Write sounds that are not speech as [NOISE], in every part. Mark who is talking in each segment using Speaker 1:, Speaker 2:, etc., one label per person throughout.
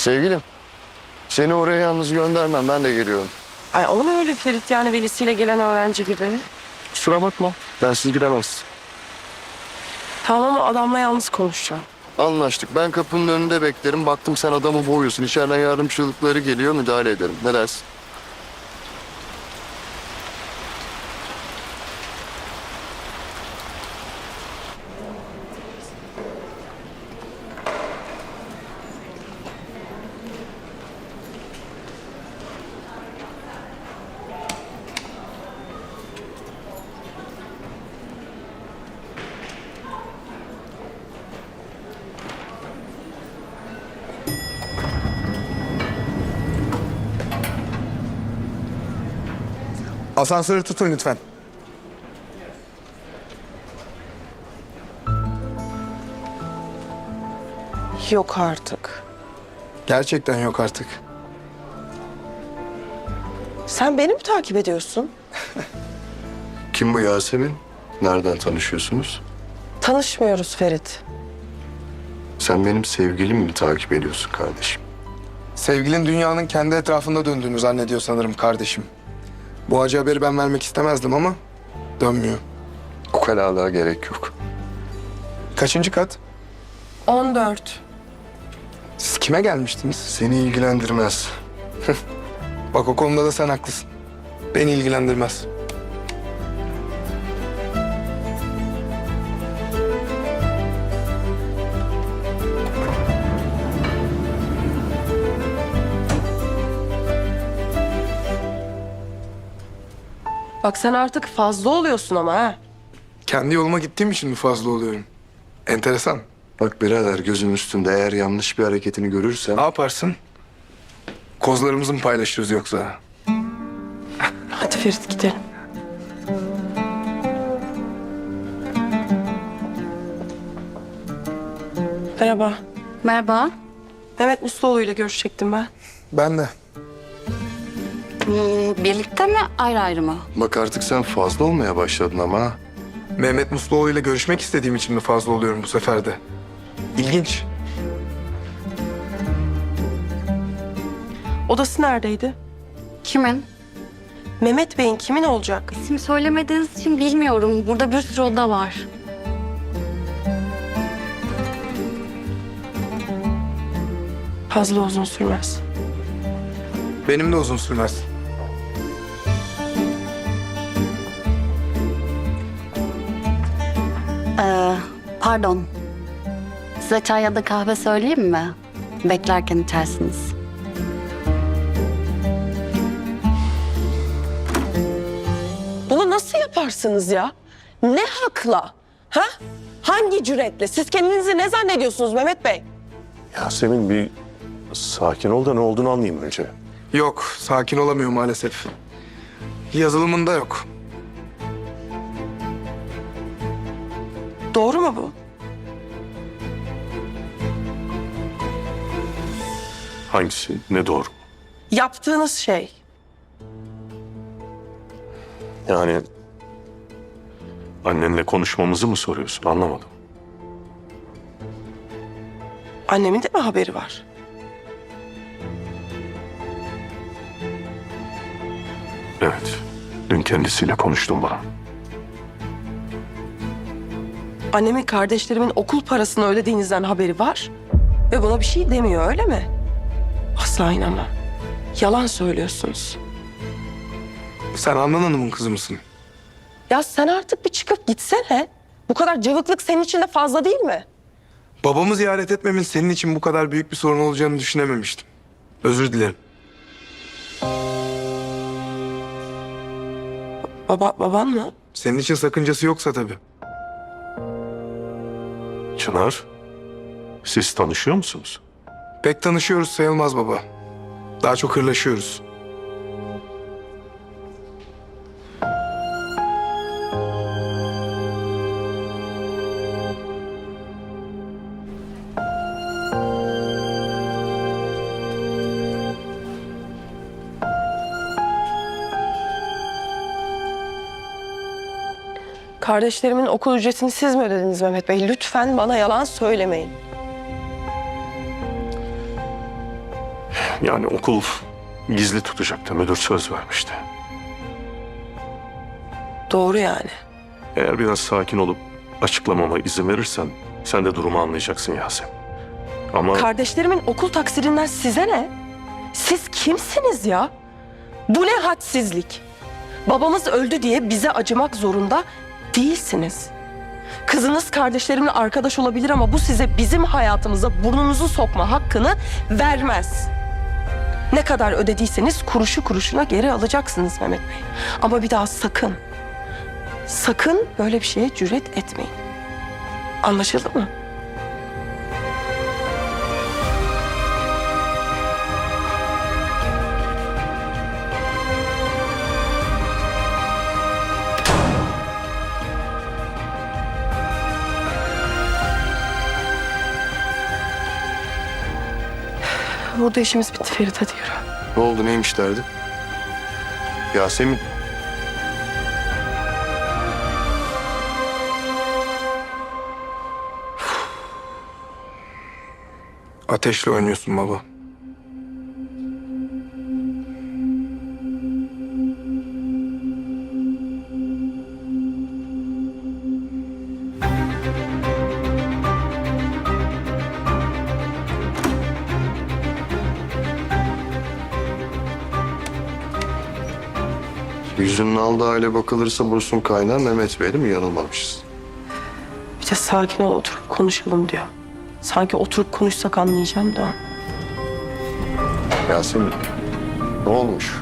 Speaker 1: Sevgilim, seni oraya yalnız göndermem. Ben de geliyorum.
Speaker 2: Ay o ne öyle Ferit yani velisiyle gelen öğrenci gibi.
Speaker 1: Kusura bakma. Bensiz giremezsin.
Speaker 2: Tamam ama adamla yalnız konuşacağım.
Speaker 1: Anlaştık. Ben kapının önünde beklerim. Baktım sen adamı boğuyorsun. İçeriden yardımcılıkları geliyor. Müdahale ederim. Ne dersin?
Speaker 3: Asansörü tutun lütfen.
Speaker 2: Yok artık.
Speaker 3: Gerçekten yok artık.
Speaker 2: Sen beni mi takip ediyorsun? [LAUGHS]
Speaker 1: Kim bu Yasemin? Nereden tanışıyorsunuz?
Speaker 2: Tanışmıyoruz Ferit.
Speaker 1: Sen benim sevgilimi mi takip ediyorsun kardeşim?
Speaker 3: Sevgilin dünyanın kendi etrafında döndüğünü zannediyor sanırım kardeşim. Bu acı haberi ben vermek istemezdim ama dönmüyor.
Speaker 1: O kalalığa gerek yok.
Speaker 3: Kaçıncı kat?
Speaker 2: 14.
Speaker 3: Siz kime gelmiştiniz?
Speaker 1: Seni ilgilendirmez.
Speaker 3: Bak o konuda da sen haklısın. Beni ilgilendirmez.
Speaker 2: Bak sen artık fazla oluyorsun ama ha.
Speaker 3: Kendi yoluma gittiğim için mi fazla oluyorum? Enteresan.
Speaker 1: Bak birader gözüm üstünde eğer yanlış bir hareketini görürsem...
Speaker 3: Ne yaparsın? Kozlarımızı mı paylaşırız yoksa?
Speaker 2: Hadi Ferit gidelim. Merhaba.
Speaker 4: Merhaba.
Speaker 2: Mehmet Musluoğlu ile görüşecektim ben.
Speaker 3: Ben de.
Speaker 4: Hmm, birlikte mi ayrı ayrı mı?
Speaker 1: Bak artık sen fazla olmaya başladın ama.
Speaker 3: Mehmet Musluoğlu ile görüşmek istediğim için mi fazla oluyorum bu sefer de? İlginç.
Speaker 2: Odası neredeydi?
Speaker 4: Kimin?
Speaker 2: Mehmet Bey'in kimin olacak?
Speaker 4: İsim söylemediğiniz için bilmiyorum. Burada bir sürü oda var.
Speaker 2: Fazla uzun sürmez.
Speaker 3: Benim de uzun sürmez.
Speaker 4: Pardon. Size çay ya da kahve söyleyeyim mi? Beklerken içersiniz.
Speaker 2: Bunu nasıl yaparsınız ya? Ne hakla? Ha? Hangi cüretle? Siz kendinizi ne zannediyorsunuz Mehmet Bey?
Speaker 5: Yasemin bir sakin ol da ne olduğunu anlayayım önce.
Speaker 3: Yok, sakin olamıyor maalesef. Yazılımında yok.
Speaker 2: Doğru mu bu?
Speaker 5: Hangisi? Ne doğru?
Speaker 2: Yaptığınız şey.
Speaker 5: Yani annenle konuşmamızı mı soruyorsun? Anlamadım.
Speaker 2: Annemin de mi haberi var?
Speaker 5: Evet. Dün kendisiyle konuştum bana.
Speaker 2: Annemin kardeşlerimin okul parasını ödediğinizden haberi var. Ve buna bir şey demiyor öyle mi? Asla inanmam. Yalan söylüyorsunuz.
Speaker 3: Sen Handan Hanım'ın kızı mısın?
Speaker 2: Ya sen artık bir çıkıp gitsene. Bu kadar cıvıklık senin için de fazla değil mi?
Speaker 3: Babamı ziyaret etmemin senin için bu kadar büyük bir sorun olacağını düşünememiştim. Özür dilerim.
Speaker 2: Baba, baban mı?
Speaker 3: Senin için sakıncası yoksa tabii.
Speaker 5: Çınar, siz tanışıyor musunuz?
Speaker 3: Pek tanışıyoruz sayılmaz baba. Daha çok hırlaşıyoruz.
Speaker 2: Kardeşlerimin okul ücretini siz mi ödediniz Mehmet Bey? Lütfen bana yalan söylemeyin.
Speaker 5: Yani okul gizli tutacaktı. Müdür söz vermişti.
Speaker 2: Doğru yani.
Speaker 5: Eğer biraz sakin olup açıklamama izin verirsen sen de durumu anlayacaksın Yasemin. Ama
Speaker 2: Kardeşlerimin okul taksirinden size ne? Siz kimsiniz ya? Bu ne hadsizlik? Babamız öldü diye bize acımak zorunda değilsiniz. Kızınız kardeşlerimle arkadaş olabilir ama bu size bizim hayatımıza burnunuzu sokma hakkını vermez. Ne kadar ödediyseniz kuruşu kuruşuna geri alacaksınız Mehmet Bey. Ama bir daha sakın, sakın böyle bir şeye cüret etmeyin. Anlaşıldı mı? Burada işimiz bitti Ferit hadi.
Speaker 1: Ne oldu neymiş derdi? Yasemin.
Speaker 3: Ateşle oynuyorsun baba.
Speaker 1: Yüzünün aldığı hale bakılırsa Bursun kaynağı Mehmet Bey değil mi? Yanılmamışız.
Speaker 2: Bir de sakin ol oturup konuşalım diyor. Sanki oturup konuşsak anlayacağım da.
Speaker 1: Yasemin. Ne olmuş?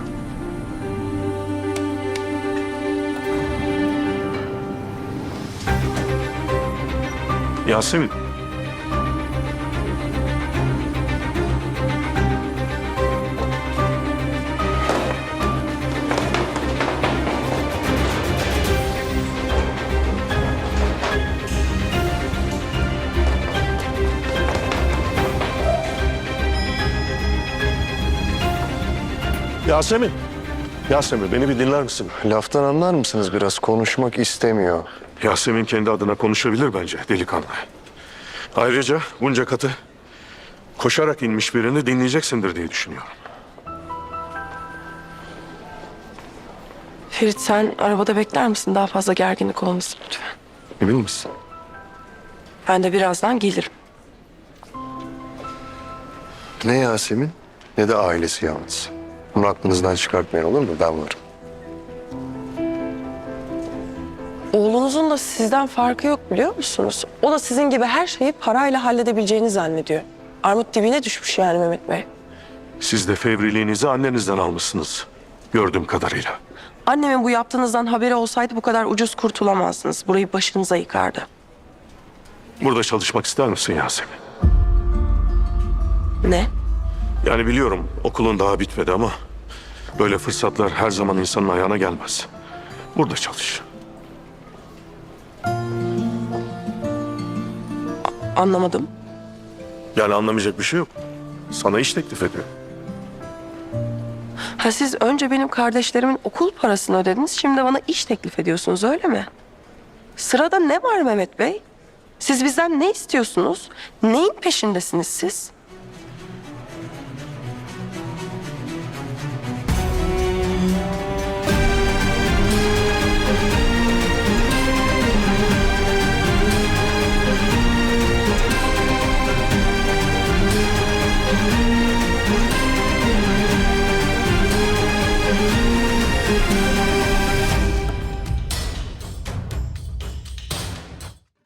Speaker 5: Yasemin Yasemin. Yasemin beni bir dinler misin?
Speaker 1: Laftan anlar mısınız biraz? Konuşmak istemiyor.
Speaker 5: Yasemin kendi adına konuşabilir bence delikanlı. Ayrıca bunca katı koşarak inmiş birini dinleyeceksindir diye düşünüyorum.
Speaker 2: Ferit sen arabada bekler misin? Daha fazla gerginlik olmasın lütfen.
Speaker 1: Emin misin?
Speaker 2: Ben de birazdan gelirim.
Speaker 1: Ne Yasemin ne de ailesi yalnız. Bunu aklınızdan çıkartmayın olur mu? Ben varım.
Speaker 2: Oğlunuzun da sizden farkı yok biliyor musunuz? O da sizin gibi her şeyi parayla halledebileceğini zannediyor. Armut dibine düşmüş yani Mehmet Bey.
Speaker 5: Siz de fevriliğinizi annenizden almışsınız. Gördüğüm kadarıyla.
Speaker 2: Annemin bu yaptığınızdan haberi olsaydı bu kadar ucuz kurtulamazdınız. Burayı başınıza yıkardı.
Speaker 5: Burada çalışmak ister misin Yasemin?
Speaker 2: Ne?
Speaker 5: Yani biliyorum okulun daha bitmedi ama böyle fırsatlar her zaman insanın ayağına gelmez. Burada çalış.
Speaker 2: Anlamadım.
Speaker 5: Yani anlamayacak bir şey yok. Sana iş teklif ediyor.
Speaker 2: Ha siz önce benim kardeşlerimin okul parasını ödediniz. Şimdi bana iş teklif ediyorsunuz öyle mi? Sırada ne var Mehmet Bey? Siz bizden ne istiyorsunuz? Neyin peşindesiniz siz?